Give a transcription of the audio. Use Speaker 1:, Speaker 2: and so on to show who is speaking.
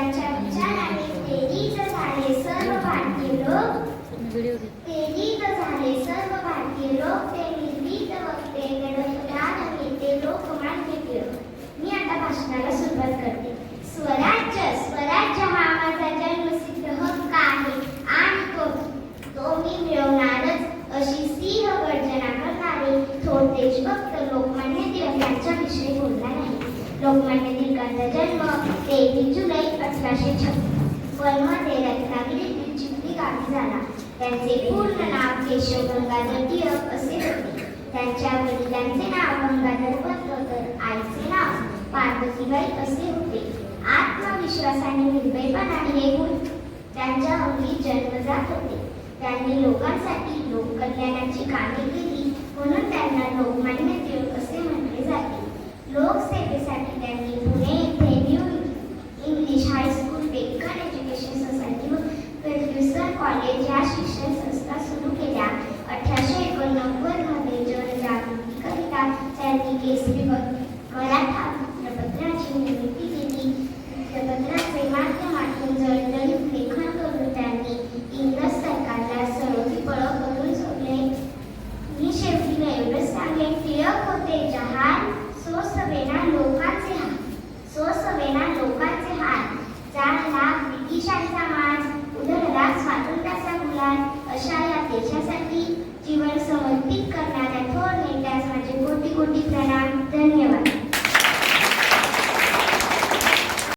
Speaker 1: त्यांच्या विचाराने प्रेरित झाले सर्व भारतीय लोक. प्रेरित झाले सर्व भारतीय लोक. ते वक्ते नेते लोकमान्य टिळक मी आता भाषणाला सुरुवात करते. स्वराज्य स्वराज्य हा माझा जन्मसिद्ध हक्क आहे. आणि तो तो मी मिळवणारच अशी सिंह गर्जना करणारे थोर देशभक्त लोकमान्य टिळक यांच्याविषयी बोलणार आहे. लोकमान्य टिळकांचा जन्म जुलै अठराशे रत्नागिरीतील चिखली गावी झाला. त्यांचे पूर्ण नाव केशव गंगाधर टिळक असे होते. त्यांच्या वडिलांचे नाव गंगाधर पंत तर आईचे नाव पार्वतीबाई असे होते. आत्मविश्वासाने निर्भयपणाने हे गुण त्यांच्या अंगी जन्मजात होते. त्यांनी लोकांसाठी लोककल्याणाची कामे केली म्हणून त्यांना लोकमान्य टिळक असे म्हटले जाते. लोकसेवेसाठी कॉलेज या शिक्षण संस्था सुरू केल्या. अठराशे एकोणनव्वदमध्ये जनजागृतीकरिता त्यांनी केसरी मराठा वृत्तपत्राची निर्मिती केली. वृत्तपत्राचे माध्यमातून जळजळीत लेखन करून त्यांनी इंग्रज सरकारला सरोजी पळ करून सोडले. मी शेवटी एवढंच सांगेन टिळक होते. जहान सो सवेना लोकांचे हाल सो सवेना लोकांचे हाल लाख ब्रिटिशांचा देशासाठी जीवन समर्पित करणाऱ्या